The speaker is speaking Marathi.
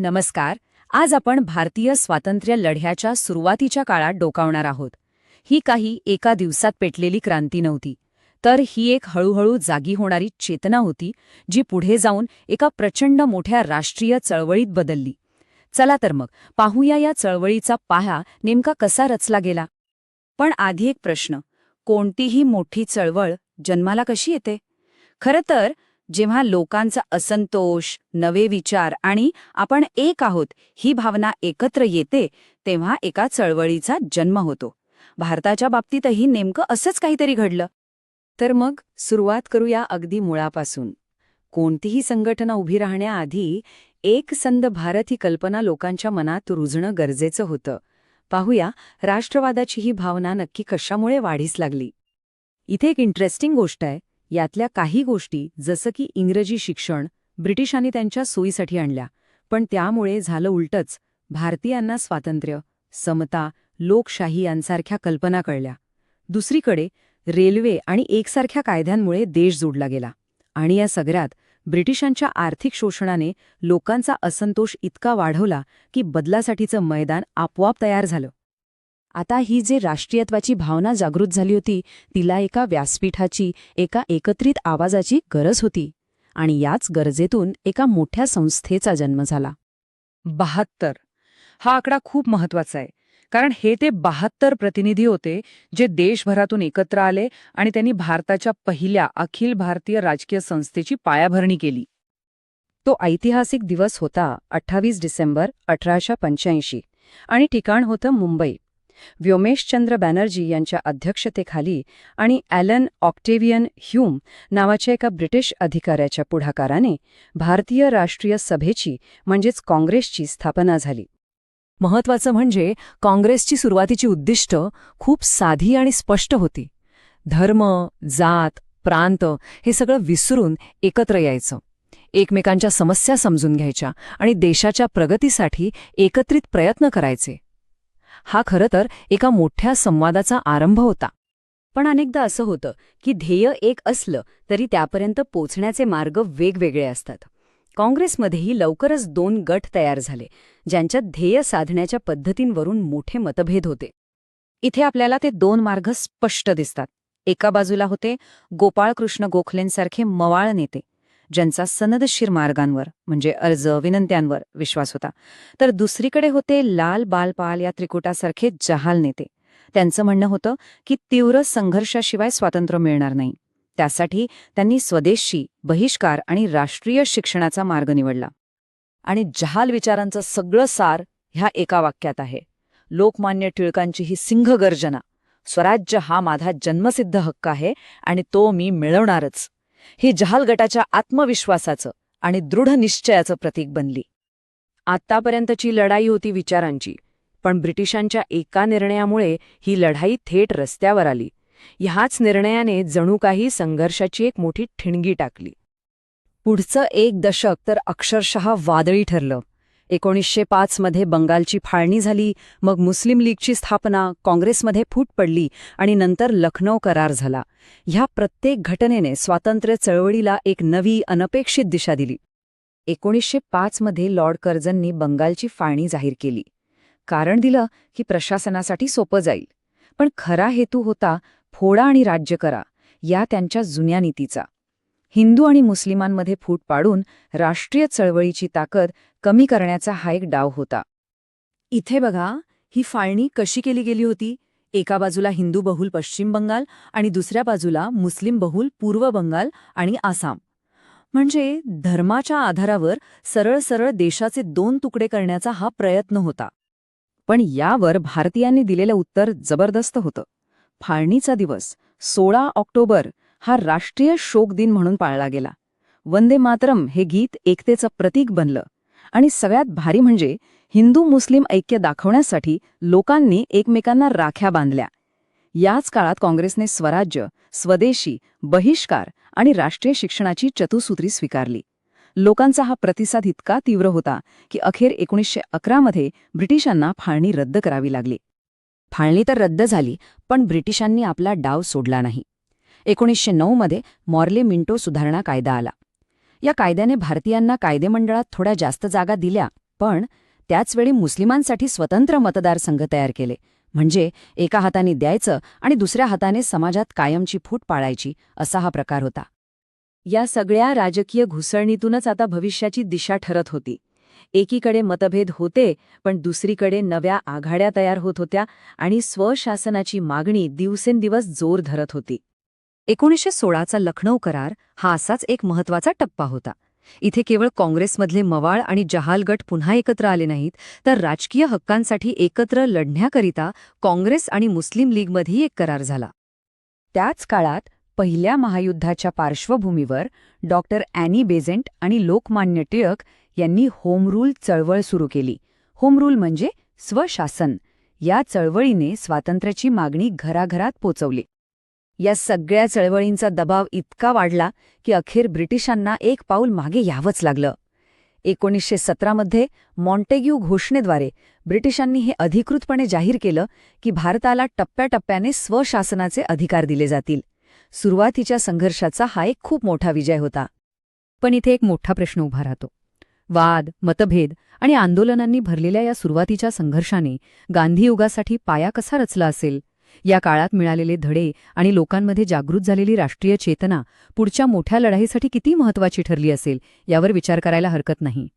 नमस्कार. आज आपण भारतीय स्वातंत्र्य लढ्याच्या सुरुवातीच्या काळात डोकावणार आहोत. ही काही एका दिवसात पेटलेली क्रांती नव्हती तर ही एक हळूहळू जागी होणारी चेतना होती जी पुढे जाऊन एका प्रचंड मोठ्या राष्ट्रीय चळवळीत बदलली. चला तर मग पाहूया या चळवळीचा पाया नेमका कसा रचला गेला. पण आधी एक प्रश्न कोणतीही मोठी चळवळ जन्माला कशी येते? खरं तर जेव्हा लोकांचा असंतोष नवे विचार आणि आपण एक आहोत ही भावना एकत्र येते तेव्हा एका चळवळीचा जन्म होतो. भारताच्या बाबतीतही नेमकं असंच काहीतरी घडलं. तर मग सुरुवात करूया अगदी मुळापासून. कोणतीही संघटना उभी राहण्याआधी एक संद भारत ही कल्पना लोकांच्या मनात रुजणं गरजेचं होतं. पाहूया राष्ट्रवादाची ही भावना नक्की कशामुळे वाढीस लागली. इथे एक इंटरेस्टिंग गोष्ट आहे. यातल्या काही गोष्टी जसं की इंग्रजी शिक्षण ब्रिटिशांनी त्यांच्या सोयीसाठी आणल्या. पण त्यामुळे झालं उलटच भारतीयांना स्वातंत्र्य समता लोकशाही यांसारख्या कल्पना कळल्या. दुसरीकडे रेल्वे आणि एकसारख्या कायद्यांमुळे देश जोडला गेला. आणि या सगळ्यात ब्रिटिशांच्या आर्थिक शोषणाने लोकांचा असंतोष इतका वाढवला की बदलासाठीचं मैदान आपोआप तयार झालं. आता ही जे राष्ट्रीयत्वाची भावना जागृत झाली होती तिला एका व्यासपीठाची एका एकत्रित आवाजाची गरज होती आणि याच गरजेतून एका मोठ्या संस्थेचा जन्म झाला. बहात्तर. हा आकडा खूप महत्त्वाचा आहे कारण हे ते बहात्तर प्रतिनिधी होते जे देशभरातून एकत्र आले आणि त्यांनी भारताच्या पहिल्या अखिल भारतीय राजकीय संस्थेची पायाभरणी केली. तो ऐतिहासिक दिवस होता अठ्ठावीस डिसेंबर अठराशे पंच्याऐंशी आणि ठिकाण होतं मुंबई. व्योमेशचंद्र बॅनर्जी यांच्या अध्यक्षतेखाली आणि ॲलन ऑक्टेवियन ह्यूम नावाच्या एका ब्रिटिश अधिकाऱ्याच्या पुढाकाराने भारतीय राष्ट्रीय सभेची म्हणजेच काँग्रेसची स्थापना झाली. महत्वाचं म्हणजे काँग्रेसची सुरुवातीची उद्दिष्ट खूप साधी आणि स्पष्ट होती. धर्म जात प्रांत हे सगळं विसरून एकत्र यायचं. एकमेकांच्या समस्या समजून घ्यायच्या आणि देशाच्या प्रगतीसाठी एकत्रित प्रयत्न करायचे. हा खरं तर एका मोठ्या संवादाचा आरंभ होता. पण अनेकदा असं होतं की ध्येय एक असलं तरी त्यापर्यंत पोचण्याचे मार्ग वेगवेगळे असतात. काँग्रेसमध्येही लवकरच दोन गट तयार झाले ज्यांच्यात ध्येय साधण्याच्या पद्धतींवरून मोठे मतभेद होते. इथे आपल्याला ते दोन मार्ग स्पष्ट दिसतात. एका बाजूला होते गोपाळकृष्ण गोखलेंसारखे मवाळ नेते ज्यांचा सनदशीर मार्गांवर म्हणजे अर्ज विनंत्यांवर विश्वास होता. तर दुसरीकडे होते लाल बालपाल या त्रिकुटासारखे जहाल नेते. त्यांचं म्हणणं होतं की तीव्र संघर्षाशिवाय स्वातंत्र्य मिळणार नाही. त्यासाठी त्यांनी स्वदेशी बहिष्कार आणि राष्ट्रीय शिक्षणाचा मार्ग निवडला. आणि जहाल विचारांचं सगळं सार ह्या एका वाक्यात आहे. लोकमान्य टिळकांची ही सिंह गर्जना स्वराज्य हा माझा जन्मसिद्ध हक्क आहे आणि तो मी मिळवणारच. ही जहाल गटाच्या आत्मविश्वासाचं आणि दृढ निश्चयाचं प्रतीक बनली. आत्तापर्यंतची लढाई होती विचारांची पण ब्रिटिशांच्या एका निर्णयामुळे ही लढाई थेट रस्त्यावर आली. ह्याच निर्णयाने जणू काही संघर्षाची एक मोठी ठिणगी टाकली. पुढचं एक दशक तर अक्षरशः वादळी ठरलं. एकोणीसशे पाचमध्ये बंगालची फाळणी झाली मग मुस्लिम लीगची स्थापना काँग्रेसमध्ये फूट पडली आणि नंतर लखनौ करार झाला. ह्या प्रत्येक घटनेने स्वातंत्र्य चळवळीला एक नवी अनपेक्षित दिशा दिली. एकोणीसशे पाचमध्ये लॉर्ड कर्जननी बंगालची फाळणी जाहीर केली. कारण दिलं की प्रशासनासाठी सोपं जाईल. पण खरा हेतू होता फोडा आणि राज्य करा या त्यांच्या जुन्या नीतीचा. हिंदू आणि मुस्लिमांमध्ये फूट पाडून राष्ट्रीय चळवळीची ताकद कमी करण्याचा हा एक डाव होता. इथे बघा ही फाळणी कशी केली गेली होती? एका बाजूला हिंदू बहुल पश्चिम बंगाल आणि दुसऱ्या बाजूला मुस्लिम बहुल पूर्व बंगाल आणि आसाम. म्हणजे धर्माच्या आधारावर सरळ सरळ देशाचे दोन तुकडे करण्याचा हा प्रयत्न होता. पण यावर भारतीयांनी दिलेलं उत्तर जबरदस्त होतं. फाळणीचा दिवस सोळा ऑक्टोबर हा राष्ट्रीय शोक दिन म्हणून पाळला गेला. वंदे मातरम हे गीत एकतेचं प्रतीक बनलं आणि सगळ्यात भारी म्हणजे हिंदू मुस्लिम ऐक्य दाखवण्यासाठी लोकांनी एकमेकांना राख्या बांधल्या. याच काळात काँग्रेसने स्वराज्य स्वदेशी बहिष्कार आणि राष्ट्रीय शिक्षणाची चतुसूत्री स्वीकारली. लोकांचा हा प्रतिसाद इतका तीव्र होता की अखेर एकोणीसशे अकरामध्ये ब्रिटिशांना फाळणी रद्द करावी लागली. फाळणी तर रद्द झाली पण ब्रिटिशांनी आपला डाव सोडला नाही. एकोणीसशे नऊमध्ये मॉर्ले मिंटो सुधारणा कायदा आला. या कायद्याने भारतीयांना कायदेमंडळात थोड्या जास्त जागा दिल्या पण त्याचवेळी मुस्लिमांसाठी स्वतंत्र मतदारसंघ तयार केले. म्हणजे एका हाताने द्यायचं आणि दुसऱ्या हाताने समाजात कायमची फूट पाळायची असा हा प्रकार होता. या सगळ्या राजकीय घुसळणीतूनच आता भविष्याची दिशा ठरत होती. एकीकडे मतभेद होते पण दुसरीकडे नव्या आघाड्या तयार होत होत्या आणि स्वशासनाची मागणी दिवसेंदिवस जोर धरत होती. एकोणीसशे सोळाचा लखनौ करार हा असाच एक महत्त्वाचा टप्पा होता. इथे केवळ काँग्रेसमधले मवाळ आणि जहाल गट पुन्हा एकत्र आले नाहीत तर राजकीय हक्कांसाठी एकत्र लढण्याकरिता काँग्रेस आणि मुस्लिम लीगमध्येही एक करार झाला. त्याच काळात पहिल्या महायुद्धाच्या पार्श्वभूमीवर डॉक्टर अॅनी बेझेंट आणि लोकमान्य टिळक यांनी होम रूल चळवळ सुरू केली. होम रूल म्हणजे स्वशासन. या चळवळीने स्वातंत्र्याची मागणी घराघरात पोचवली. या सगळ्या चळवळींचा दबाव इतका वाढला की अखेर ब्रिटिशांना एक पाऊल मागे यावंच लागलं. एकोणीसशे सतरामध्ये मॉन्टेग्यू घोषणेद्वारे ब्रिटिशांनी हे अधिकृतपणे जाहीर केलं की भारताला टप्प्याटप्प्याने स्वशासनाचे अधिकार दिले जातील. सुरुवातीच्या संघर्षाचा हा एक खूप मोठा विजय होता. पण इथे एक मोठा प्रश्न उभा राहतो. वाद मतभेद आणि आंदोलनांनी भरलेल्या या सुरुवातीच्या संघर्षाने गांधीयुगासाठी पाया कसा रचला असेल? या काळात मिळालेले धडे आणि लोकांमध्ये जागृत झालेली राष्ट्रीय चेतना पुढच्या मोठ्या लढाईसाठी किती महत्वाची ठरली असेल यावर विचार करायला हरकत नाही.